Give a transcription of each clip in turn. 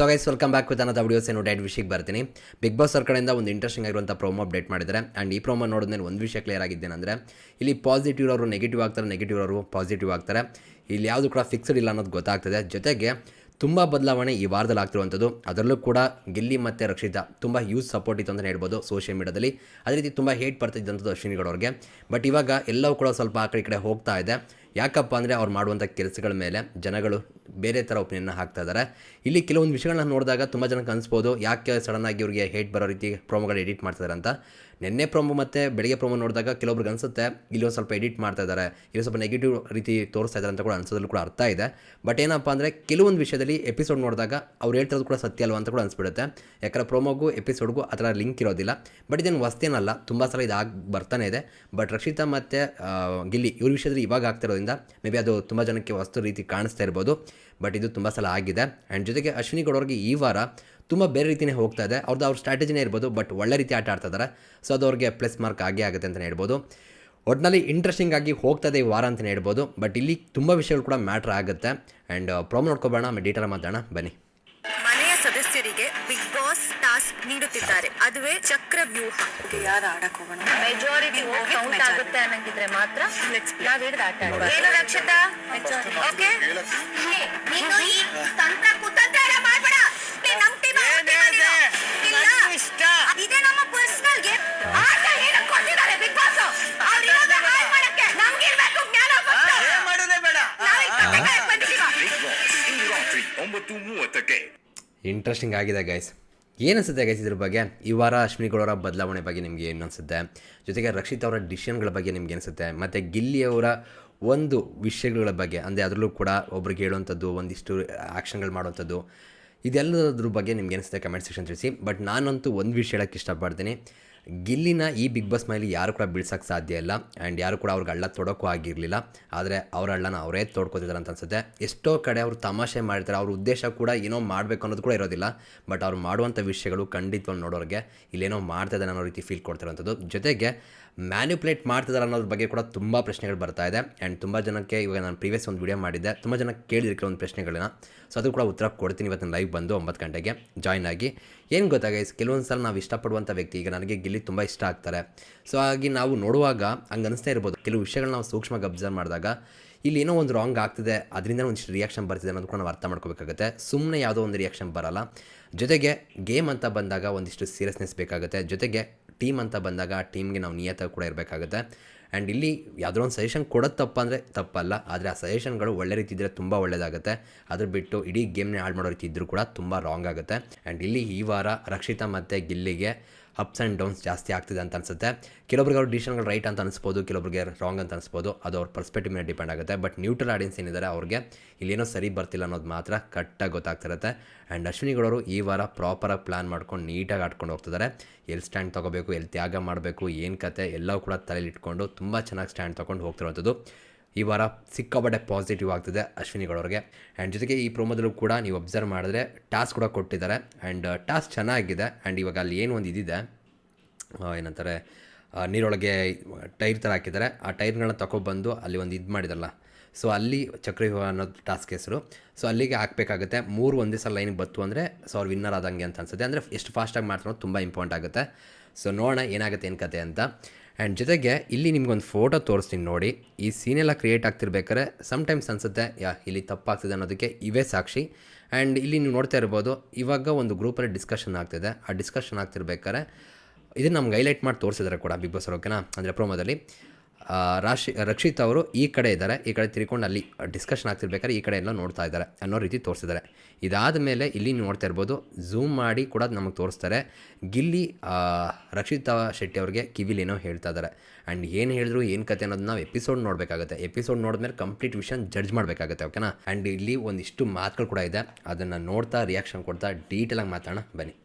So guys welcome back with another videos ಏನು diet ವಿಷಯಕ್ಕೆ ಬರ್ತೀನಿ. ಬಿಗ್ ಬಾಸ್ ಅವ್ರ ಕಡೆಯಿಂದ ಒಂದು ಇಂಟ್ರೆಸ್ಟಿಂಗ್ ಆಗಿರುವಂಥ ಪ್ರೋಮೋ ಅಪ್ಡೇಟ್ ಮಾಡಿದ್ದಾರೆ. ಆ್ಯಂಡ್ ಈ ಪ್ರೋಮೋ ನೋಡಿದ್ಮೇಲೆ ಒಂದು ವಿಷಯ ಕ್ಲಿಯರ್ ಆಗಿದ್ದೇನೆಂದರೆ ಇಲ್ಲಿ ಪಾಸಿಟಿವ್ ಅವರು ನೆಗೆಟಿವ್ ಆಗ್ತಾರೆ ನೆಗೆಟಿವ್ ಅವರು ಪಾಸಿಟಿವ್ ಆಗ್ತಾರೆ. ಇಲ್ಲಿ ಯಾವುದು ಕೂಡ ಫಿಕ್ಸ್ಡ್ ಇಲ್ಲ ಅನ್ನೋದು ಗೊತ್ತಾಗ್ತದೆ. ಜೊತೆಗೆ ತುಂಬ ಬದಲಾವಣೆ ಈ ವಾರದಲ್ಲಿ ಆಗ್ತಿರುವಂಥದ್ದು. ಅದರಲ್ಲೂ ಕೂಡ ಗಿಲ್ಲಿ ಮತ್ತು ರಕ್ಷಿತಾ ತುಂಬ ಯೂಸ್ ಸಪೋರ್ಟ್ ಇತ್ತು ಅಂತಲೇ ಹೇಳ್ಬೋದು ಸೋಷಿಯಲ್ ಮೀಡಿಯಾದಲ್ಲಿ ಅದೇ ರೀತಿ ತುಂಬ ಹೇಟ್ ಬರ್ತಿದ್ದಂಥದ್ದು ಅಶ್ವಿನಿ ಗೌಡವ್ರಿಗೆ ಬಟ್ ಇವಾಗ ಎಲ್ಲವೂ ಕೂಡ ಸ್ವಲ್ಪ ಆ ಕಡೆ ಕಡೆ ಹೋಗ್ತಾ ಇದೆ. ಯಾಕಪ್ಪ ಅಂದರೆ ಅವ್ರು ಮಾಡುವಂಥ ಕೆಲಸಗಳ ಮೇಲೆ ಜನಗಳು ಬೇರೆ ಥರ ಒಪಿನಿಯನ್ನ ಹಾಕ್ತಾ ಇದ್ದಾರೆ ಇಲ್ಲಿ ಕೆಲವೊಂದು ವಿಷಯಗಳನ್ನ ನೋಡಿದಾಗ ತುಂಬ ಜನಕ್ಕೆ ಅನಿಸ್ಬೋದು, ಯಾಕೆ ಸಡನ್ನಾಗಿ ಇವ್ರಿಗೆ ಹೇಟ್ ಬರೋ ರೀತಿ ಪ್ರೋಮೋಗಳು ಎಡಿಟ್ ಮಾಡ್ತಿದ್ದಾರೆ ಅಂತ. ನಿನ್ನೆ ಪ್ರೊಮೋ ಮತ್ತು ಬೆಳಗ್ಗೆ ಪ್ರೊಮೋ ನೋಡಿದಾಗ ಕೆಲವೊಬ್ರಿಗೆ ಅನಿಸುತ್ತೆ, ಇಲ್ಲಿ ಒಂದು ಸ್ವಲ್ಪ ಎಡಿಟ್ ಮಾಡ್ತಾ ಇದ್ದಾರೆ ಇಲ್ಲಿ ಸ್ವಲ್ಪ ನೆಗೆಟಿವ್ ರೀತಿ ತೋರಿಸ್ತಾ ಇದ್ದಾರೆ ಅಂತ ಕೂಡ ಅನ್ಸೋದ್ರಲ್ಲಿ ಕೂಡ ಅರ್ಥ ಇದೆ. ಬಟ್ ಏನಪ್ಪ ಅಂದರೆ ಕೆಲವೊಂದು ವಿಷಯದಲ್ಲಿ ಎಪಿಸೋಡ್ ನೋಡಿದಾಗ ಅವ್ರು ಹೇಳ್ತಿರೋದು ಕೂಡ ಸತ್ಯ ಅಲ್ವಾ ಅಂತ ಕೂಡ ಅನಿಸ್ಬಿಡುತ್ತೆ. ಯಾಕಂದ್ರೆ ಪ್ರೊಮೋಗೂ ಎಪಿಸೋಡ್ಗೂ ಆ ಥರ ಲಿಂಕ್ ಇರೋದಿಲ್ಲ. ಬಟ್ ಇದೇನು ವಸ್ತೇನಲ್ಲ ತುಂಬ ಸಲ ಇದು ಆಗಿ ಬರ್ತಾನೆ ಇದೆ. ಬಟ್ ರಕ್ಷಿತಾ ಮತ್ತು ಗಿಲ್ಲಿ ಇವ್ರ ವಿಷಯದಲ್ಲಿ ಇವಾಗ ಆಗ್ತಿರೋದ್ರಿಂದ ಮೇ ಬಿ ಅದು ತುಂಬ ಜನಕ್ಕೆ ವಸ್ತು ರೀತಿ ಕಾಣಿಸ್ತಾ ಇರ್ಬೋದು. ಬಟ್ ಇದು ತುಂಬ ಸಲ ಆಗಿದೆ. ಆ್ಯಂಡ್ ಜೊತೆಗೆ ಅಶ್ವಿನಿ ಗೌಡವ್ರಿಗೆ ಈ ವಾರ ತುಂಬ ಬೇರೆ ರೀತಿಯೇ ಹೋಗ್ತಾ ಇದೆ. ಅವ್ರದ್ದು ಅವ್ರ ಸ್ಟ್ರಾಟಜಿನೇ ಇರ್ಬೋದು ಬಟ್ ಒಳ್ಳೆ ರೀತಿ ಆಟ ಆಡ್ತಾ ಇದ್ದಾರೆ ಸೊ ಅದು ಅವ್ರಿಗೆ ಪ್ಲಸ್ ಮಾರ್ಕ್ ಆಗೇ ಆಗುತ್ತೆ ಅಂತಲೇ ಹೇಳ್ಬೋದು. ಒಟ್ಟಿನಲ್ಲಿ ಇಂಟ್ರೆಸ್ಟಿಂಗ್ ಆಗಿ ಹೋಗ್ತದೆ ಈ ವಾರ ಅಂತಲೇ ಹೇಳ್ಬೋದು. ಬಟ್ ಇಲ್ಲಿ ತುಂಬ ವಿಷಯಗಳು ಕೂಡ ಮ್ಯಾಟ್ರ್ ಆಗುತ್ತೆ. ಆ್ಯಂಡ್ ಪ್ರಾಬ್ಲಮ್ ನೋಡ್ಕೊಬೇಡ, ಆಮೇಲೆ ಡೀಟೇಲ್ ಮಾತಾಡೋಣ. ಬನ್ನಿ. ನೀಡುತ್ತಿದ್ದಾರೆ ಅದುವೇ ಚಕ್ರವ್ಯೂಹ ಯಾರು ಆಡಕ್ ಹೋಗೋಣ ಮೆಜಾರಿಟಿ ಕೌಂಟ್ ಆಗುತ್ತೆ ಅನ್ನಂಗಿದ್ರೆ ಮಾತ್ರ ನಾವ್ ಹಿಡ್ದು ಆಟ ಆಡ್ಬಾರ್ದು. ಏನು ರಕ್ಷಿತಾ ಓಕೆ ನೀನು ಈ ತಂತ್ರ ಕುತಂತ್ರ ಎಲ್ಲ ಮಾಡ್ಬೇಡ ನೀನ್ ನಮ್ team ಅವ್ರ team ಇಲ್ಲ. ಇದೇ ನಮ್ಮ ಪರ್ಸನಲ್ ಗೇಮ್ ಆಟ ಏನಕ್ಕೆ ಕೊಟ್ಟಿದ್ದಾರೆ ಬಿಗ್ ಬಾಸ್ ಅವ್ರು ಇರೋದೇ ಹಾಳ್ ಮಾಡಕ್ಕೆ ನಮ್ಗಿರ್ಬೇಕು ಜ್ಞಾನ ಗೊತ್ತು. ನಾವ್ ಈ ಕತೆ ಕಾಯಕ್ ಬಂದಿದೀವ. ಇಂದು ರಾತ್ರಿ ಒಂಬತ್ತು ಮೂವತ್ತಕ್ಕೆ ಇಂಟ್ರೆಸ್ಟಿಂಗ್ ಆಗಿದೆ ಗೈಸ್ ಏನು ಅನಿಸುತ್ತೆ ಗೈಸ್ ಇದ್ರ ಬಗ್ಗೆ? ಈ ವಾರ ಅಶ್ವಿನಿ ಬದಲಾವಣೆ ಬಗ್ಗೆ ನಿಮಗೆ ಏನು ಅನಿಸುತ್ತೆ ಜೊತೆಗೆ ರಕ್ಷಿತ್ ಅವರ ಡಿಸಿಷನ್ಗಳ ಬಗ್ಗೆ ನಿಮ್ಗೆ ಅನಿಸುತ್ತೆ ಮತ್ತು ಗಿಲ್ಲಿಯವರ ಒಂದು ವಿಷಯಗಳ ಬಗ್ಗೆ, ಅಂದರೆ ಅದರಲ್ಲೂ ಕೂಡ ಒಬ್ರಿಗೆ ಹೇಳುವಂಥದ್ದು, ಒಂದಿಷ್ಟು ಆ್ಯಕ್ಷನ್ಗಳು ಮಾಡುವಂಥದ್ದು, ಇದೆಲ್ಲದ್ರ ಬಗ್ಗೆ ನಿಮ್ಗೆ ಅನಿಸುತ್ತೆ ಕಮೆಂಟ್ ಸೆಕ್ಷನ್ ತಿಳಿಸಿ. ಬಟ್ ನಾನಂತೂ ಒಂದು ವಿಷಯ ಹೇಳೋಕ್ಕೆ ಇಷ್ಟಪಡ್ತೀನಿ. ಗಿಲ್ಲಿನ ಈ ಬಿಗ್ ಬಾಸ್ ಮೇಲೆ ಯಾರು ಕೂಡ ಬಿಡ್ಸೋಕ್ಕೆ ಸಾಧ್ಯ ಇಲ್ಲ. ಆ್ಯಂಡ್ ಯಾರು ಕೂಡ ಅವ್ರಿಗೆ ಹಳ್ಳ ತೊಡೋಕ್ಕೂ ಆಗಿರಲಿಲ್ಲ. ಆದರೆ ಅವ್ರ ಹಳ್ಳನ ಅವರೇ ತೋಡ್ಕೊತಿದ್ದಾರೆ ಅಂತ ಅನ್ಸುತ್ತೆ. ಎಷ್ಟೋ ಕಡೆ ಅವರು ತಮಾಷೆ ಮಾಡ್ತಾರೆ ಅವ್ರ ಉದ್ದೇಶ ಕೂಡ ಏನೋ ಮಾಡಬೇಕು ಅನ್ನೋದು ಕೂಡ ಇರೋದಿಲ್ಲ. ಬಟ್ ಅವ್ರು ಮಾಡುವಂಥ ವಿಷಯಗಳು ಖಂಡಿತವಾಗಿ ನೋಡೋರಿಗೆ ಇಲ್ಲೇನೋ ಮಾಡ್ತಿದ್ದಾರೆ ಅನ್ನೋ ರೀತಿ ಫೀಲ್ ಕೊಡ್ತಿರೋಂಥದ್ದು. ಜೊತೆಗೆ ಮ್ಯಾನ್ಯುಪ್ಲೇಟ್ ಮಾಡ್ತಿದ್ದಾರೆ ಅನ್ನೋದ್ರ ಬಗ್ಗೆ ಕೂಡ ತುಂಬ ಪ್ರಶ್ನೆಗಳು ಬರ್ತಾ ಇದೆ. ಆ್ಯಂಡ್ ತುಂಬ ಜನಕ್ಕೆ ಇವಾಗ ನಾನು ಪ್ರೀವಿಯಸ್ ಒಂದು ವಿಡಿಯೋ ಮಾಡಿದ್ದೆ. ತುಂಬ ಜನ ಕೇಳಿದ್ರು ಕೆಲವೊಂದು ಪ್ರಶ್ನೆಗಳನ್ನ. ಸೊ ಅದು ಕೂಡ ಉತ್ತರ ಕೊಡ್ತೀನಿ ಇವತ್ತಿನ ಲೈವ್ ಬಂದು ಒಂಬತ್ತು ಗಂಟೆಗೆ. ಜಾಯ್ನ್ ಆಗಿ. ಏನು ಗೊತ್ತಾ ಗೈಸ್ ಕೆಲವೊಂದು ಸಲ ನಾವು ಇಷ್ಟಪಡುವಂಥ ವ್ಯಕ್ತಿ, ಈಗ ನನಗೆ ಗಿಲ್ಲಿ ತುಂಬ ಇಷ್ಟ ಆಗ್ತಾರೆ. ಸೊ ಹಾಗೆ ನಾವು ನೋಡುವಾಗ ಹಂಗೆ ಅನಿಸ್ತಾ ಇರ್ಬೋದು. ಕೆಲವು ವಿಷಯಗಳನ್ನ ನಾವು ಸೂಕ್ಷ್ಮವಾಗಿ ಅಬ್ಸರ್ವ್ ಮಾಡಿದಾಗ ಇಲ್ಲಿ ಏನೋ ಒಂದು ರಾಂಗ್ ಆಗ್ತಿದೆ ಅದರಿಂದ ಒಂದಿಷ್ಟು ರಿಯಾಕ್ಷನ್ ಬರ್ತಿದೆ ಅನ್ನೋದು ಕೂಡ ನಾವು ಅರ್ಥ ಮಾಡ್ಕೋಬೇಕಾಗುತ್ತೆ. ಸುಮ್ಮನೆ ಯಾವುದೋ ಒಂದು ರಿಯಾಕ್ಷನ್ ಬರಲ್ಲ. ಜೊತೆಗೆ ಗೇಮ್ ಅಂತ ಬಂದಾಗ ಒಂದಿಷ್ಟು ಸೀರಿಯಸ್ನೆಸ್ ಬೇಕಾಗುತ್ತೆ. ಜೊತೆಗೆ ಟೀಮ್ ಅಂತ ಬಂದಾಗ ಆ ಟೀಮ್ಗೆ ನಾವು ನಿಯತ್ತಾಗಿ ಕೂಡ ಇರಬೇಕಾಗುತ್ತೆ. ಆ್ಯಂಡ್ ಇಲ್ಲಿ ಯಾವುದೋ ಒಂದು ಸಜೆಷನ್ ಕೊಡೋದು ತಪ್ಪ ಅಂದರೆ ತಪ್ಪಲ್ಲ. ಆದರೆ ಆ ಸಜೆಷನ್ಗಳು ಒಳ್ಳೆ ರೀತಿ ಇದ್ದರೆ ತುಂಬ ಒಳ್ಳೆಯದಾಗುತ್ತೆ ಅದ್ರ ಬಿಟ್ಟು ಇಡೀ ಗೇಮ್ನೇ ಹಾಳು ಮಾಡೋ ರೀತಿ ಇದ್ದರೂ ಕೂಡ ತುಂಬ ರಾಂಗ್ ಆಗುತ್ತೆ. ಆ್ಯಂಡ್ ಇಲ್ಲಿ ಈ ವಾರ ರಕ್ಷಿತಾ ಮತ್ತು ಗಿಲ್ಲಿಗೆ ಅಪ್ಸ್ ಆ್ಯಂಡ್ ಡೌನ್ಸ್ ಜಾಸ್ತಿ ಆಗ್ತಿದೆ ಅಂತ ಅನಿಸುತ್ತೆ. ಕೆಲವೊಬ್ರಿಗೆ ಅವ್ರ ಡಿಸಿಷನ್ಗಳು ರೈಟ್ ಅಂತ ಅನಿಸ್ಬೋದು, ಕೆಲವೊಬ್ರಿಗೆ ರಾಂಗ್ ಅಂತ ಅನಿಸ್ಬೋದು, ಅದು ಅವ್ರ ಪರ್ಸ್ಪೆಕ್ಟಿವ್ ಮೇಲೆ ಡಿಪೆಂಡ್ ಆಗುತ್ತೆ. ಬಟ್ ನ್ಯೂಟ್ರಲ್ ಆಡಿಯನ್ಸ್ ಏನಿದ್ದಾರೆ ಅವ್ರಿಗೆ ಇಲ್ಲೇನೋ ಸರಿ ಬರ್ತಿಲ್ಲ ಅನ್ನೋದು ಮಾತ್ರ ಕರೆಕ್ಟಾಗಿ ಗೊತ್ತಾಗ್ತಿರುತ್ತೆ. ಆ್ಯಂಡ್ ಅಶ್ವಿನಿಗಳವರು ಈ ವಾರ ಪ್ರಾಪರಾಗಿ ಪ್ಲ್ಯಾನ್ ಮಾಡ್ಕೊಂಡು ನೀಟಾಗಿ ಆಡ್ಕೊಂಡು ಹೋಗ್ತಿದ್ದಾರೆ ಎಲ್ಲಿ ಸ್ಟ್ಯಾಂಡ್ ತೊಗೋಬೇಕು ಎಲ್ಲಿ ತ್ಯಾಗ ಮಾಡಬೇಕು, ಏನು ಕತೆ, ಎಲ್ಲವೂ ಕೂಡ ತಲೆಯಲ್ಲಿ ಇಟ್ಕೊಂಡು ತುಂಬ ಚೆನ್ನಾಗಿ ಸ್ಟ್ಯಾಂಡ್ ತೊಗೊಂಡು ಹೋಗ್ತಿರುವಂಥದ್ದು. ಈ ವಾರ ಸಿಕ್ಕಾಪಟ್ಟೆ ಪಾಸಿಟಿವ್ ಆಗ್ತಿದೆ ಅಶ್ವಿನಿಗಳವ್ರಿಗೆ ಆ್ಯಂಡ್ ಜೊತೆಗೆ ಈ ಪ್ರೋಮೋದಲ್ಲೂ ಕೂಡ ನೀವು ಅಬ್ಸರ್ವ್ ಮಾಡಿದ್ರೆ ಟಾಸ್ಕ್ ಕೂಡ ಕೊಟ್ಟಿದ್ದಾರೆ. ಆ್ಯಂಡ್ ಟಾಸ್ಕ್ ಚೆನ್ನಾಗಿದೆ. ಆ್ಯಂಡ್ ಇವಾಗ ಅಲ್ಲಿ ಏನು ಒಂದು ಇದಿದೆ ಏನಂತಾರೆ ನೀರೊಳಗೆ ಟೈರ್ ಥರ ಹಾಕಿದ್ದಾರೆ. ಆ ಟೈರ್ಗಳನ್ನ ತಗೊಬಂದು ಅಲ್ಲಿ ಒಂದು ಇದು ಮಾಡಿದಲ್ಲ ಸೊ ಅಲ್ಲಿ ಚಕ್ರವ್ಯೂಹ ಅನ್ನೋದು ಟಾಸ್ಕ್ ಹೆಸರು. ಸೊ ಅಲ್ಲಿಗೆ ಹಾಕಬೇಕಾಗುತ್ತೆ. ಮೂರು ಒಂದೇ ಸಲ ಲೈನಿಗೆ ಬತ್ತು ಅಂದರೆ ಸೊ ಅವ್ರು ವಿನ್ನರ್ ಆದಂಗೆ ಅಂತ ಅನ್ಸುತ್ತೆ. ಅಂದರೆ ಎಷ್ಟು ಫಾಸ್ಟಾಗಿ ಮಾಡ್ತಾರೋ ತುಂಬ ಇಂಪಾರ್ಟೆಂಟ್ ಆಗುತ್ತೆ. ಸೊ ನೋಡೋಣ ಏನಾಗುತ್ತೆ ಏನು ಕತೆ ಅಂತ. ಆ್ಯಂಡ್ ಜೊತೆಗೆ ಇಲ್ಲಿ ನಿಮ್ಗೊಂದು ಫೋಟೋ ತೋರಿಸ್ತೀನಿ ನೋಡಿ. ಈ ಸೀನೆಲ್ಲ ಕ್ರಿಯೇಟ್ ಆಗ್ತಿರ್ಬೇಕಾದ್ರೆ ಸಮ್ಟೈಮ್ಸ್ ಅನಿಸುತ್ತೆ, ಯಾ, ಇಲ್ಲಿ ತಪ್ಪಾಗ್ತಿದೆ ಅನ್ನೋದಕ್ಕೆ ಇವೇ ಸಾಕ್ಷಿ. ಆ್ಯಂಡ್ ಇಲ್ಲಿ ನೀವು ನೋಡ್ತಾ ಇರ್ಬೋದು, ಇವಾಗ ಒಂದು ಗ್ರೂಪಲ್ಲಿ ಡಿಸ್ಕಷನ್ ಆಗ್ತಿದೆ. ಆ ಡಿಸ್ಕಷನ್ ಆಗ್ತಿರ್ಬೇಕಾದ್ರೆ, ಇದನ್ನು ನಮ್ಗೆ ಹೈಲೈಟ್ ಮಾಡಿ ತೋರಿಸಿದ್ರೆ ಕೂಡ ಬಿಗ್ ಬಾಸ್ ಓಕೆನಾ? ಅಂದರೆ ಪ್ರೋಮೋದಲ್ಲಿ ರಾಶಿ, ರಕ್ಷಿತ್ ಅವರು ಈ ಕಡೆ ಇದ್ದಾರೆ. ಈ ಕಡೆ ತಿರ್ಕೊಂಡು ಅಲ್ಲಿ ಡಿಸ್ಕಷನ್ ಆಗ್ತಿರ್ಬೇಕಾದ್ರೆ ಈ ಕಡೆ ಎಲ್ಲ ನೋಡ್ತಾ ಇದ್ದಾರೆ ಅನ್ನೋ ರೀತಿ ತೋರಿಸಿದ್ದಾರೆ. ಇದಾದ ಮೇಲೆ ಇಲ್ಲಿ ನೋಡ್ತಾ ಇರ್ಬೋದು ಝೂಮ್ ಮಾಡಿ ಕೂಡ ನಮಗೆ ತೋರಿಸ್ತಾರೆ. ಗಿಲ್ಲಿ ರಕ್ಷಿತ ಶೆಟ್ಟಿ ಅವ್ರಿಗೆ ಕಿವಿಲೇನೋ ಹೇಳ್ತಾ ಇದ್ದಾರೆ. ಆ್ಯಂಡ್ ಏನು ಹೇಳಿದ್ರು, ಏನು ಕತೆ ಅನ್ನೋದು ನಾವು ಎಪಿಸೋಡ್ ನೋಡಬೇಕಾಗುತ್ತೆ. ಎಪಿಸೋಡ್ ನೋಡಿದ್ಮೇಲೆ ಕಂಪ್ಲೀಟ್ ವಿಷನ್ ಜಡ್ಜ್ ಮಾಡಬೇಕಾಗುತ್ತೆ ಓಕೆನಾ ಆ್ಯಂಡ್ ಇಲ್ಲಿ ಒಂದಿಷ್ಟು ಮಾತುಗಳು ಕೂಡ ಇದೆ. ಅದನ್ನು ನೋಡ್ತಾ ರಿಯಾಕ್ಷನ್ ಕೊಡ್ತಾ ಡೀಟೇಲಾಗಿ ಮಾತಾಡೋಣ, ಬನ್ನಿ.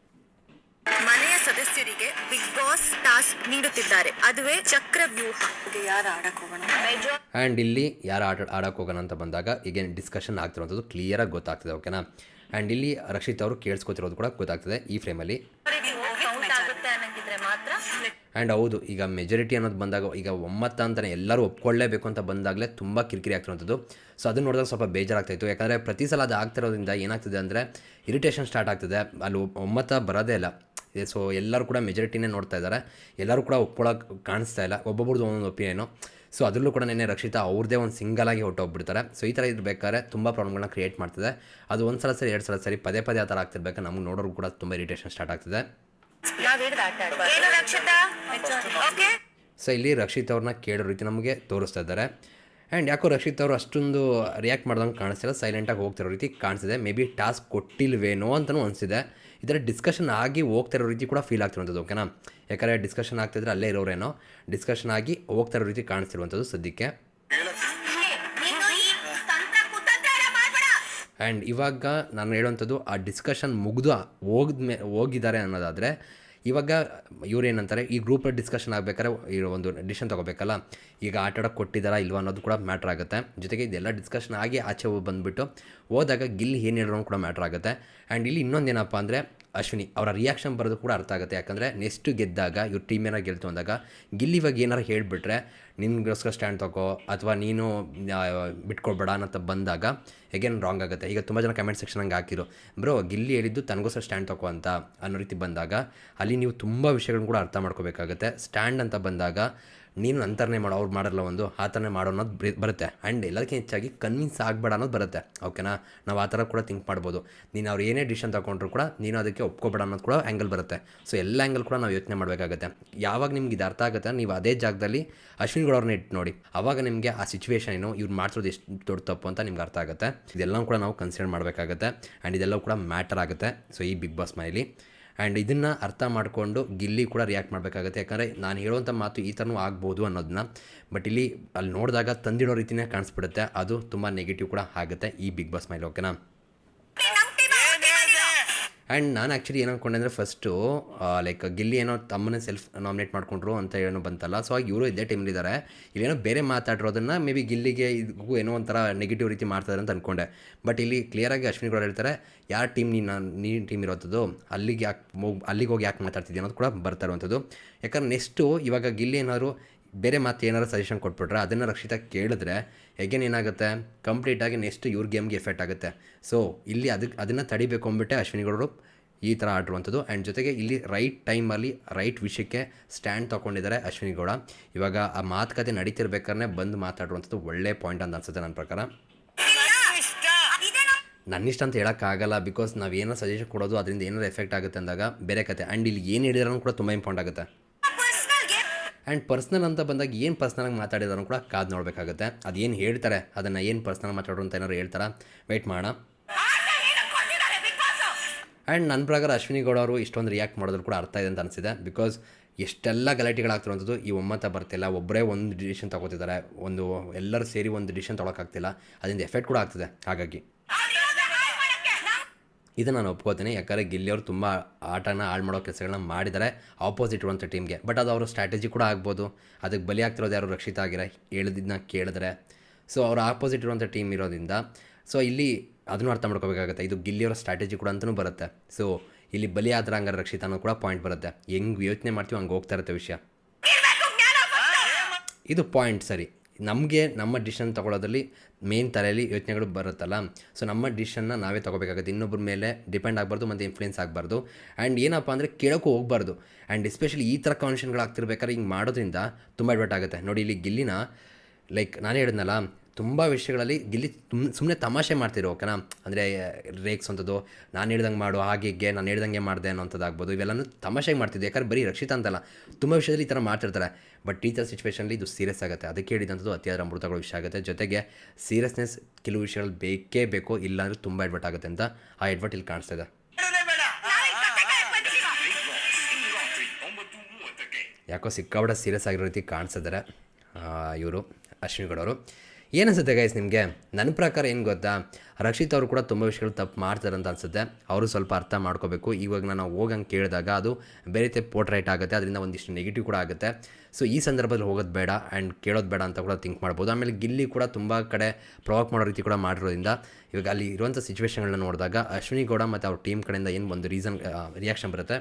ಟಾಸ್ಕ್ ನೀಡುತ್ತಿದ್ದಾರೆ. ಅದುವೇ ಚಕ್ರವ್ಯೂಹ. ಯಾರು ಆಡಕ್ ಹೋಗೋಣ? ಆ್ಯಂಡ್ ಇಲ್ಲಿ ಯಾರು ಆಟ ಆಡೋಕೆ ಹೋಗೋಣ ಅಂತ ಬಂದಾಗ ಈಗ ಡಿಸ್ಕಷನ್ ಕ್ಲಿಯರ್ ಕ್ಲಿಯರಾಗಿ ಗೊತ್ತಾಗ್ತದೆ ಓಕೆನಾ ಆ್ಯಂಡ್ ಇಲ್ಲಿ ರಕ್ಷಿತ್ ಅವರು ಕೇಳಿಸ್ಕೊತಿರೋದು ಕೂಡ ಗೊತ್ತಾಗ್ತದೆ ಈ ಫ್ರೇಮಲ್ಲಿ ಕೌಂಟ್ ಆಗುತ್ತೆ ಅನ್ನಂಗಿದ್ರೆ ಮಾತ್ರ ಆ್ಯಂಡ್ ಹೌದು, ಈಗ ಮೆಜಾರಿಟಿ ಅನ್ನೋದು ಬಂದಾಗ, ಈಗ ಒಮ್ಮತ್ತ ಅಂತಲೇ ಎಲ್ಲರೂ ಒಪ್ಕೊಳ್ಳೇಬೇಕು ಅಂತ ಬಂದಾಗಲೇ ತುಂಬ ಕಿರಿಕಿರಿ ಆಗ್ತಿರೋಂಥದ್ದು. ಸೊ ಅದನ್ನ ನೋಡಿದಾಗ ಸ್ವಲ್ಪ ಬೇಜಾರಾಗ್ತಾಯಿತ್ತು. ಯಾಕಂದರೆ ಪ್ರತಿ ಸಲ ಅದು ಆಗ್ತಿರೋದ್ರಿಂದ ಏನಾಗ್ತಿದೆ ಅಂದರೆ ಇರಿಟೇಷನ್ ಸ್ಟಾರ್ಟ್ ಆಗ್ತಿದೆ. ಅಲ್ಲಿ ಒಮ್ಮತ ಬರೋದೇ ಇಲ್ಲ. ಸೊ ಎಲ್ಲರೂ ಕೂಡ ಮೆಜಾರಿಟಿನೇ ನೋಡ್ತಾ ಇದ್ದಾರೆ. ಎಲ್ಲರೂ ಕೂಡ ಒಪ್ಕೊಳ್ಳೋಕೆ ಕಾಣಿಸ್ತಾ ಇಲ್ಲ. ಒಬ್ಬೊಬ್ರದ್ದು ಒಂದೊಂದು ಒಪಿನಿಯನು ಸೊ ಅದರಲ್ಲೂ ಕೂಡ ನೆನೆ ರಕ್ಷಿತಾ ಅವ್ರದ್ದೇ ಒಂದು ಸಿಂಗಲ್ ಸಿಂಗಲಾಗಿ ಹೊಟ್ಟೋಗ್ಬಿಡ್ತಾರೆ ಸೊ ಈ ಥರ ಇರಬೇಕಾದ್ರೆ ತುಂಬ ಪ್ರಾಬ್ಲಮ್ಗಳನ್ನ ಕ್ರಿಯೇಟ್ ಮಾಡ್ತದೆ. ಅದು ಒಂದು ಸಲ ಸರಿ, ಎರಡು ಸಲ ಸರಿ, ಪದೇ ಪದೇ ಆ ಥರ ಆಗ್ತಿರ್ಬೇಕು. ನಮ್ಗೆ ನೋಡೋರು ಕೂಡ ತುಂಬ ಇರಿಟೇಷನ್ ಸ್ಟಾರ್ಟ್ ಆಗ್ತಿದೆ. ನಾವ್ ಹಿಡ್ದು ಆಟ ಆಡ್ಬಾರ್ದು ಏನು ರಕ್ಷಿತಾ. ಓಕೆ ಸೊ ಇಲ್ಲಿ ರಕ್ಷಿತ್ ಅವ್ರನ್ನ ಕೇಳೋ ರೀತಿ ನಮಗೆ ತೋರಿಸ್ತಾ ಇದ್ದಾರೆ. ಆ್ಯಂಡ್ ಯಾಕೋ ರಕ್ಷಿತ್ ಅವರು ಅಷ್ಟೊಂದು ರಿಯಾಕ್ಟ್ ಮಾಡ್ದಂಗೆ ಕಾಣಿಸ್ತಿಲ್ಲ ಸೈಲೆಂಟಾಗಿ ಹೋಗ್ತಿರೋ ರೀತಿ ಕಾಣಿಸಿದೆ ಮೇ ಬಿ ಟಾಸ್ಕ್ ಕೊಟ್ಟಿಲ್ವೇನೋ ಅಂತಲೂ ಅನಿಸಿದೆ ಇದರ ಡಿಸ್ಕಷನ್ ಆಗಿ ಹೋಗ್ತಿರೋ ರೀತಿ ಕೂಡ ಫೀಲ್ ಆಗ್ತಿರುವಂಥದ್ದು ಓಕೆನಾ ಯಾಕಂದರೆ ಡಿಸ್ಕಷನ್ ಆಗ್ತಿದ್ರೆ ಅಲ್ಲೇ ಇರೋರೇನೋ? ಡಿಸ್ಕಷನ್ ಆಗಿ ಹೋಗ್ತಿರೋ ರೀತಿ ಕಾಣಿಸ್ತಿರುವಂಥದ್ದು ಸದ್ಯಕ್ಕೆ ನೀನು ಈ ತಂತ್ರ ಕುತಂತ್ರ ಎಲ್ಲ ಮಾಡ್ಬೇಡ ಆ್ಯಂಡ್ ಇವಾಗ ನಾನು ಹೇಳುವಂಥದ್ದು ಆ ಡಿಸ್ಕಷನ್ ಮುಗಿದು ಹೋಗಿದ್ಮೇ ಹೋಗಿದ್ದಾರೆ ಅನ್ನೋದಾದರೆ, ಇವಾಗ ಇವ್ರು ಏನಂತಾರೆ, ಈ ಗ್ರೂಪಲ್ಲಿ ಡಿಸ್ಕಷನ್ ಆಗಬೇಕಾದ್ರೆ ಈ ಒಂದು ಡಿಸಿಷನ್ ತೊಗೋಬೇಕಲ್ಲ, ಈಗ ಆಟ ಆಡೋಕೆ ಕೊಟ್ಟಿದ್ದಾರಾ ಇಲ್ವಾ ಅನ್ನೋದು ಕೂಡ ಮ್ಯಾಟ್ರ್ ಆಗುತ್ತೆ. ಜೊತೆಗೆ ಇದೆಲ್ಲ ಡಿಸ್ಕಷನ್ ಆಗಿ ಆಚೆ ಹೋಗ್ ಬಂದುಬಿಟ್ಟು ಹೋದಾಗ ಗಿಲ್ಲಿ ಏನು ಹೇಳೋನು ಕೂಡ ಮ್ಯಾಟ್ರ್ ಆಗುತ್ತೆ. ಆ್ಯಂಡ್ ಇಲ್ಲಿ ಇನ್ನೊಂದೇನಪ್ಪ ಅಂದರೆ ಅಶ್ವಿನಿ, ಅವರ ರಿಯಾಕ್ಷನ್ ಬರೋದು ಕೂಡ ಅರ್ಥ ಆಗುತ್ತೆ. ಯಾಕಂದರೆ ನೆಕ್ಸ್ಟ್ ಗೆದ್ದಾಗ, ಇವ್ರ ಟೀಮ್ ಏನಾರು ಗೆಲ್ತು ಅಂದಾಗ, ಗಿಲ್ಲಿ ಇವಾಗ ಏನಾರು ಹೇಳಿಬಿಟ್ರೆ, ನಿನ್ಗೋಸ್ಕರ ಸ್ಟ್ಯಾಂಡ್ ತಗೋ ಅಥವಾ ನೀನು ಬಿಟ್ಕೊಳ್ಬೇಡ ಅಂತ ಬಂದಾಗ ಹೇಗೇನು ರಾಂಗ್ ಆಗುತ್ತೆ. ಈಗ ತುಂಬ ಜನ ಕಮೆಂಟ್ ಸೆಕ್ಷನ್ ಹಂಗೆ ಹಾಕಿರು ಬ್ರೋ, ಗಿಲ್ಲಿ ಹೇಳಿದ್ದು ತನಗೋಸ್ಕರ ಸ್ಟ್ಯಾಂಡ್ ತಗೋ ಅಂತ ಅನ್ನೋ ರೀತಿ ಬಂದಾಗ, ಅಲ್ಲಿ ನೀವು ತುಂಬ ವಿಷಯಗಳನ್ನ ಕೂಡ ಅರ್ಥ ಮಾಡ್ಕೋಬೇಕಾಗುತ್ತೆ. ಸ್ಟ್ಯಾಂಡ್ ಅಂತ ಬಂದಾಗ ನೀನು ಅಂತರ್ನೆ ಮಾಡೋ, ಅವ್ರು ಮಾಡಲ್ಲ ಒಂದು ಆ ಥರನೇ ಮಾಡೋ ಅನ್ನೋದು ಬರಿ- ಬರುತ್ತೆ. ಆ್ಯಂಡ್ ಎಲ್ಲದಕ್ಕಿಂತ ಹೆಚ್ಚಾಗಿ ಕನ್ವಿನ್ಸ್ ಆಗಬೇಡ ಅನ್ನೋದು ಬರುತ್ತೆ. ಓಕೆನಾ ನಾವು ಆ ಥರ ಕೂಡ ಥಿಂಕ್ ಮಾಡ್ಬೋದು. ನೀನು ಅವ್ರು ಏನೇ ಡಿಸಿಷನ್ ತಗೊಂಡ್ರು ಕೂಡ ನೀನು ಅದಕ್ಕೆ ಒಪ್ಕೊಬೇಡ ಅನ್ನೋದು ಕೂಡ ಆ್ಯಂಗಲ್ ಬರುತ್ತೆ. ಸೊ ಎಲ್ಲ ಆ್ಯಂಗಲ್ ಕೂಡ ನಾವು ಯೋಚನೆ ಮಾಡಬೇಕಾಗುತ್ತೆ. ಯಾವಾಗ ನಿಮ್ಗೆ ಇದು ಅರ್ಥ ಆಗುತ್ತೆ ನೀವು ಅದೇ ಜಾಗದಲ್ಲಿ ಅಶ್ವಿನ್ಗಳವ್ರನ್ನ ಇಟ್ಟು ನೋಡಿ. ಆವಾಗ ನಿಮಗೆ ಆ ಸಿಚುವೇಶನ್ ಏನು, ಇವ್ರು ಮಾಡ್ಸೋದು ಎಷ್ಟು ದೊಡ್ಡ ತಪ್ಪು ಅಂತ ನಿಮ್ಗೆ ಅರ್ಥ ಆಗುತ್ತೆ. ಇದೆಲ್ಲ ಕೂಡ ನಾವು ಕನ್ಸಿಡರ್ ಮಾಡಬೇಕಾಗುತ್ತೆ. ಆ್ಯಂಡ್ ಇದೆಲ್ಲವೂ ಕೂಡ ಮ್ಯಾಟರ್ ಆಗುತ್ತೆ. ಸೊ ಈ ಬಿಗ್ ಬಾಸ್ ಮನೇಲಿ. ಆ್ಯಂಡ್ ಇದನ್ನು ಅರ್ಥ ಮಾಡಿಕೊಂಡು ಗಿಲ್ಲಿ ಕೂಡ ರಿಯಾಕ್ಟ್ ಮಾಡಬೇಕಾಗುತ್ತೆ. ಯಾಕಂದರೆ ನಾನು ಹೇಳುವಂಥ ಮಾತು ಈ ಥರನೂ ಆಗ್ಬೋದು ಅನ್ನೋದನ್ನ ಬಟ್ ಇಲ್ಲಿ ಅಲ್ಲಿ ನೋಡಿದಾಗ ತಂದಿಡೋ ರೀತಿಯೇ ಕಾಣಿಸ್ಬಿಡುತ್ತೆ. ಅದು ತುಂಬ ನೆಗೆಟಿವ್ ಕೂಡ ಆಗುತ್ತೆ ಈ ಬಿಗ್ ಬಾಸ್ ಮೈಲ್ ಓಕೆನಾ ಆ್ಯಂಡ್ ನಾನು ಆ್ಯಕ್ಚುಲಿ ಏನು ಅಂದ್ಕೊಂಡೆ ಅಂದರೆ ಫಸ್ಟು ಲೈಕ್ ಗಿಲ್ಲಿ ಏನೋ ತಮ್ಮನೇ ಸೆಲ್ಫ್ ನಾಮಿನೇಟ್ ಮಾಡ್ಕೊಂಡ್ರು ಅಂತ ಏನೋ ಬಂತಲ್ಲ. ಸೊ ಆಗ ಇವರು ಇದೇ ಟೀಮಲ್ಲಿದ್ದಾರೆ ಇಲ್ಲೇನೋ ಬೇರೆ ಮಾತಾಡಿರೋದನ್ನು ಮೇ ಬಿ ಗಿಲ್ಲಿಗೆ ಇದಕ್ಕೂ ಏನೋ ಒಂಥರ ನೆಗೆಟಿವ್ ರೀತಿ ಮಾಡ್ತಾರೆ ಅಂತ ಅಂದ್ಕೊಂಡೆ ಬಟ್ ಇಲ್ಲಿ ಕ್ಲಿಯರಾಗಿ ಅಶ್ವಿನಿ ಕೂಡ ಹೇಳ್ತಾರೆ, ಯಾರ ಟೀಮ್ ನೀನು ನೀನು ಟೀಮ್ ಇರೋಂಥದ್ದು ಅಲ್ಲಿಗೆ ಯಾಕೆ ಅಲ್ಲಿಗೆ ಹೋಗಿ ಯಾಕೆ ಮಾತಾಡ್ತಿದ್ದೀನಿ ಅನ್ನೋದು ಕೂಡ ಬರ್ತಾ ಇರುವಂಥದ್ದು. ಯಾಕಂದ್ರೆ ನೆಕ್ಸ್ಟು ಇವಾಗ ಗಿಲ್ಲಿ ಏನಾದ್ರು ಬೇರೆ ಮಾತು ಏನಾರು ಸಜೆಷನ್ ಕೊಟ್ಬಿಟ್ರೆ ಅದನ್ನು ರಕ್ಷಿತ ಕೇಳಿದ್ರೆ ಹೇಗೆ ಏನಾಗುತ್ತೆ? ಕಂಪ್ಲೀಟಾಗಿ ನೆಕ್ಸ್ಟ್ ಇವ್ರ ಗೇಮ್ಗೆ ಎಫೆಕ್ಟ್ ಆಗುತ್ತೆ. ಸೊ ಇಲ್ಲಿ ಅದಕ್ಕೆ ಅದನ್ನು ತಡಿಬೇಕು ಅಂದ್ಬಿಟ್ಟೆ ಅಶ್ವಿನಿಗೌಡರು ಈ ಥರ ಆಡಿರುವಂಥದ್ದು. ಆ್ಯಂಡ್ ಜೊತೆಗೆ ಇಲ್ಲಿ ರೈಟ್ ಟೈಮಲ್ಲಿ ರೈಟ್ ವಿಷಯಕ್ಕೆ ಸ್ಟ್ಯಾಂಡ್ ತೊಗೊಂಡಿದ್ದಾರೆ ಅಶ್ವಿನಿ ಗೌಡ ಇವಾಗ ಆ ಮಾತುಕತೆ ನಡೀತಿರ್ಬೇಕಾದ್ರೆ ಬಂದು ಮಾತಾಡುವಂಥದ್ದು ಒಳ್ಳೆ ಪಾಯಿಂಟ್ ಅಂತ ಅನ್ಸುತ್ತೆ ನನ್ನ ಪ್ರಕಾರ. ನನ್ನಿಷ್ಟ ಅಂತ ಹೇಳೋಕ್ಕಾಗಲ್ಲ ಬಿಕಾಸ್ ನಾವು ಏನೋ ಸಜೆಷನ್ ಕೊಡೋದು, ಅದರಿಂದ ಏನಾರು ಎಫೆಕ್ಟ್ ಆಗುತ್ತೆ ಅಂದಾಗ ಬೇರೆ ಕತೆ. ಆ್ಯಂಡ್ ಇಲ್ಲಿ ಏನು ಹೇಳಿದ್ರೂ ಕೂಡ ತುಂಬ ಇಂಪಾರ್ಟೆಂಟ್ ಆಗುತ್ತೆ. ಆ್ಯಂಡ್ ಪರ್ಸ್ನಲ್ ಅಂತ ಬಂದಾಗ ಏನು ಪರ್ಸ್ನಲಾಗಿ ಮಾತಾಡಿದಾರು ಕೂಡ ಕಾದು ನೋಡಬೇಕಾಗುತ್ತೆ. ಅದೇನು ಹೇಳ್ತಾರೆ? ಅದನ್ನು ಏನು ಪರ್ಸ್ನಲ್ ಮಾತಾಡೋರು ಅಂತ ಏನಾದ್ರು ಹೇಳ್ತಾರಾ? ವೆಯ್ಟ್ ಮಾಡೋಣ. ಆ್ಯಂಡ್ ನನ್ನ ಪ್ರಕಾರ ಅಶ್ವಿನಿ ಗೌಡ ಅವರು ಇಷ್ಟೊಂದು ರಿಯಾಕ್ಟ್ ಮಾಡೋದ್ರು ಕೂಡ ಅರ್ಥ ಇದೆ ಅಂತ ಅನಿಸಿದೆ. ಬಿಕಾಸ್ ಎಷ್ಟೆಲ್ಲ ಗಲಾಟೆಗಳಾಗ್ತಿರುವಂಥದ್ದು ಈ ಒಮ್ಮತ ಬರ್ತಿಲ್ಲ. ಒಬ್ಬರೇ ಒಂದು ಡಿಸಿಷನ್ ತಗೋತಿದ್ದಾರೆ. ಒಂದು ಎಲ್ಲರೂ ಸೇರಿ ಒಂದು ಡಿಸಿಷನ್ ತೊಗೊಳಕ್ಕಾಗ್ತಿಲ್ಲ. ಅದರಿಂದ ಎಫೆಕ್ಟ್ ಕೂಡ ಆಗ್ತದೆ. ಹಾಗಾಗಿ. ಇದು ನಾನು ಒಪ್ಕೋತೀನಿ. ಯಾಕಂದರೆ ಗಿಲ್ಲಿಯವರು ತುಂಬ ಆಟನ ಹಾಳು ಮಾಡೋ ಕೆಲಸಗಳನ್ನ ಮಾಡಿದ್ದಾರೆ ಆಪೋಸಿಟ್ ಇರುವಂಥ ಟೀಮ್ಗೆ ಬಟ್ ಅದು ಅವರ ಸ್ಟ್ರಾಟಜಿ ಕೂಡ ಆಗ್ಬೋದು. ಅದಕ್ಕೆ ಬಲಿ ಆಗ್ತಿರೋದು ಯಾರು ರಕ್ಷಿತ ಆಗಿರ ಹೇಳಿದ್ದನ್ನ ಕೇಳಿದ್ರೆ. ಸೊ ಅವ್ರ ಆಪೋಸಿಟ್ ಇರುವಂಥ ಟೀಮ್ ಇರೋದ್ರಿಂದ ಸೊ ಇಲ್ಲಿ ಅದನ್ನು ಅರ್ಥ ಮಾಡ್ಕೋಬೇಕಾಗುತ್ತೆ. ಇದು ಗಿಲ್ಲಿಯವರ ಸ್ಟ್ರಾಟಜಿ ಕೂಡ ಅಂತಲೂ ಬರುತ್ತೆ. ಸೊ ಇಲ್ಲಿ ಬಲಿ ಆದ್ರೆ ಹಂಗಾರೆ ರಕ್ಷಿತ ಅನ್ನೋ ಕೂಡ ಪಾಯಿಂಟ್ ಬರುತ್ತೆ. ಹೆಂಗೆ ಯೋಚನೆ ಮಾಡ್ತೀವಿ ಹಂಗೆ ಹೋಗ್ತಾ ಇರುತ್ತೆ ವಿಷಯ. ಇದು ಪಾಯಿಂಟ್ ಸರಿ. ನಮಗೆ ನಮ್ಮ ಡಿಸಿಷನ್ ತೊಗೊಳೋದ್ರಲ್ಲಿ ಮೇನ್ ತಲೆಯಲ್ಲಿ ಯೋಚನೆಗಳು ಬರುತ್ತಲ್ಲ. ಸೊ ನಮ್ಮ ಡಿಸಿಷನ್ನ ನಾವೇ ತೊಗೋಬೇಕಾಗುತ್ತೆ. ಇನ್ನೊಬ್ಬರ ಮೇಲೆ ಡಿಪೆಂಡ್ ಆಗಬಾರ್ದು, ಮತ್ತು ಇನ್ಫ್ಲೂಯೆನ್ಸ್ ಆಗಬಾರ್ದು. ಆ್ಯಂಡ್ ಏನಪ್ಪ ಅಂದರೆ ಕೇಳೋಕ್ಕೂ ಹೋಗಬಾರ್ದು. ಆ್ಯಂಡ್ ಎಸ್ಪೆಷಲಿ ಈ ಥರ ಕಾನ್ಷನ್ಗಳಾಗ್ತಿರ್ಬೇಕಾದ್ರೆ ಹಿಂಗೆ ಮಾಡೋದ್ರಿಂದ ತುಂಬ ಅಡ್ವರ್ಟ್ ಆಗುತ್ತೆ. ನೋಡಿ, ಇಲ್ಲಿ ಗಿಲ್ಲಿನ ಲೈಕ್ ನಾನು ಹೇಳಿದ್ನಲ್ಲ ತುಂಬ ವಿಷಯಗಳಲ್ಲಿ ಗಿಲ್ಲಿ ತುಮ್ ಸುಮ್ಮನೆ ತಮಾಷೆ ಮಾಡ್ತಿರೋ, ಓಕೆನಾ? ಅಂದರೆ ರೇಕ್ಸ್ ಅಂಥದ್ದು ನಾನು ಹೇಳ್ದಂಗೆ ಮಾಡು, ಹಾಗೆ ಹೀಗೆ ನಾನು ಹೇಳ್ದಂಗೆ ಮಾಡಿದೆ ಅನ್ನೋಂಥದ್ದಾಗ್ಬೋದು ಇವೆಲ್ಲನೂ ತಮಾಷೆಗೆ ಮಾಡ್ತಿದ್ದೆ ಯಾಕಂದ್ರೆ ಬರೀ ರಕ್ಷಿತ ಅಂತಲ್ಲ, ತುಂಬ ವಿಷಯದಲ್ಲಿ ಈ ಥರ ಮಾಡ್ತಿರ್ತಾರೆ. ಬಟ್ ಈ ಥರ ಸಿಚುವೇಷನಲ್ಲಿ ಇದು ಸೀರಿಯಸ್ ಆಗುತ್ತೆ. ಅದಕ್ಕೆ ಹೇಳಿದಂಥದ್ದು ಅತಿಯಾದ ಅಮೃತಗಳು ವಿಷಯ ಆಗುತ್ತೆ. ಜೊತೆಗೆ ಸೀರಿಯಸ್ನೆಸ್ ಕೆಲವು ವಿಷಯಗಳು ಬೇಕೇ ಬೇಕು, ಇಲ್ಲಾಂದರೆ ತುಂಬ ಎಡ್ವರ್ಟ್ ಆಗುತ್ತೆ ಅಂತ ಆ ಎಡ್ವರ್ಟ್ ಇಲ್ಲಿ ಕಾಣಿಸ್ತಾ ಇದೆ. ಯಾಕೋ ಸಿಕ್ಕಾಬಿಡ ಸೀರಿಯಸ್ ಆಗಿರೋ ರೀತಿ ಕಾಣಿಸಿದ್ದಾರೆ ಇವರು, ಅಶ್ವಿನಿ ಗೌಡವರು ಏನನ್ಸುತ್ತೆ ಗೈಸ್ ನಿಮಗೆ? ನನ್ನ ಪ್ರಕಾರ ಏನು ಗೊತ್ತಾ? ರಕ್ಷಿತ್ ಅವರು ಕೂಡ ತುಂಬ ವಿಷಯಗಳು ತಪ್ಪು ಮಾಡ್ತಾರೆ ಅಂತ ಅನಿಸುತ್ತೆ. ಅವರು ಸ್ವಲ್ಪ ಅರ್ಥ ಮಾಡ್ಕೋಬೇಕು. ಇವಾಗ ನಾನು ಹೋಗಂಗೆ ಕೇಳಿದಾಗ ಅದು ಬೇರೆ ರೀತಿ ಪೋರ್ಟ್ರೈಟ್ ಆಗುತ್ತೆ. ಅದರಿಂದ ಒಂದಿಷ್ಟು ನೆಗೆಟಿವ್ ಕೂಡ ಆಗುತ್ತೆ. ಸೊ ಈ ಸಂದರ್ಭದಲ್ಲಿ ಹೋಗೋದು ಬೇಡ ಆ್ಯಂಡ್ ಕೇಳೋದು ಬೇಡ ಅಂತ ಕೂಡ ಥಿಂಕ್ ಮಾಡ್ಬೋದು. ಆಮೇಲೆ ಗಿಲ್ಲಿ ಕೂಡ ತುಂಬ ಕಡೆ ಪ್ರೊವಾಕ್ ಮಾಡೋ ರೀತಿ ಕೂಡ ಮಾಡಿರೋದ್ರಿಂದ ಇವಾಗ ಅಲ್ಲಿ ಇರುವಂಥ ಸಿಚುವೇಶನ್ಗಳನ್ನ ನೋಡಿದಾಗ ಅಶ್ವಿನಿ ಗೌಡ ಮತ್ತು ಅವ್ರ ಟೀಮ್ ಕಡೆಯಿಂದ ಏನು ಒಂದು ರೀಸನ್ ರಿಯಾಕ್ಷನ್ ಬರುತ್ತೆ?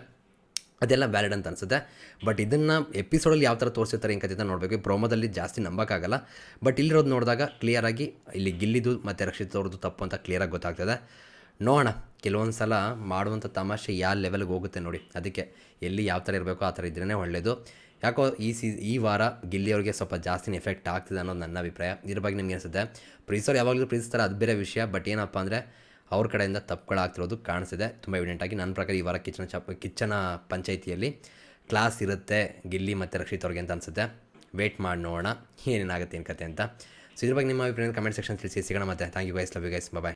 ಅದೆಲ್ಲ ವ್ಯಾಲಿಡ್ ಅಂತ ಅನಿಸುತ್ತೆ. ಬಟ್ ಇದನ್ನು ಎಪಿಸೋಡಲ್ಲಿ ಯಾವ ಥರ ತೋರಿಸಿರ್ತಾರೆ ಹಿಂಗೆ ಕಥೆ ನೋಡಬೇಕು. ಪ್ರೋಮೋದಲ್ಲಿ ಜಾಸ್ತಿ ನಂಬೋಕ್ಕಾಗಲ್ಲ. ಬಟ್ ಇಲ್ಲಿರೋದು ನೋಡಿದಾಗ ಕ್ಲಿಯರಾಗಿ ಇಲ್ಲಿ ಗಿಲ್ಲಿದು ಮತ್ತು ರಕ್ಷಿತ್ ಅವ್ರದ್ದು ತಪ್ಪು ಅಂತ ಕ್ಲಿಯರಾಗಿ ಗೊತ್ತಾಗ್ತದೆ. ನೋಡೋಣ. ಕೆಲವೊಂದು ಸಲ ಮಾಡುವಂಥ ತಮಾಷೆ ಯಾವ ಲೆವೆಲ್ಗೆ ಹೋಗುತ್ತೆ ನೋಡಿ. ಅದಕ್ಕೆ ಎಲ್ಲಿ ಯಾವ ಥರ ಇರಬೇಕು ಆ ಥರ ಇದ್ರೇ ಒಳ್ಳೆಯದು ಯಾಕೋ ಈ ಸೀ, ಈ ವಾರ ಗಿಲ್ಲಿಯವ್ರಿಗೆ ಸ್ವಲ್ಪ ಜಾಸ್ತಿ ಎಫೆಕ್ಟ್ ಆಗ್ತಿದೆ ಅನ್ನೋದು ನನ್ನ ಅಭಿಪ್ರಾಯ. ಇದ್ರ ಬಗ್ಗೆ ನಿಮ್ಗೆ ಅನಿಸುತ್ತೆ? ಪ್ರೀಸರ್ ಯಾವಾಗಲೂ ಪ್ರೀತಿಸ್ತಾರೆ ಅದು ಬೇರೆ ವಿಷಯ. ಬಟ್ ಏನಪ್ಪ ಅಂದರೆ ಅವ್ರ ಕಡೆಯಿಂದ ತಪ್ಪುಗಳಾಗ್ತಿರೋದು ಕಾಣಿಸಿದೆ ತುಂಬ ಎವಿಡೆಂಟಾಗಿ ನನ್ನ ಪ್ರಕಾರ ಈ ವಾರ ಕಿಚ್ಚನ ಚಪ್ ಕಿಚ್ಚನ ಪಂಚಾಯಿತಿಯಲ್ಲಿ ಕ್ಲಾಸ್ ಇರುತ್ತೆ, ಗಿಲ್ಲಿ ಮತ್ತು ರಕ್ಷಿತ್ ಅವ್ರಿಗೆ ಅಂತ ಅನಿಸುತ್ತೆ. ವೇಟ್ ಮಾಡಿ ನೋಡೋಣ, ಏನೇನಾಗುತ್ತೆ ಏನು ಕತೆ ಅಂತ. ಸೊ ಇದ್ರ ಬಗ್ಗೆ ನಿಮ್ಮ ಅಭಿಪ್ರಾಯ ಕಮೆಂಟ್ ಸೆಕ್ಷನ್ ತಿಳಿಸಿ. ಸಿಗೋಣ ಮತ್ತೆ. Thank you guys love you guys bye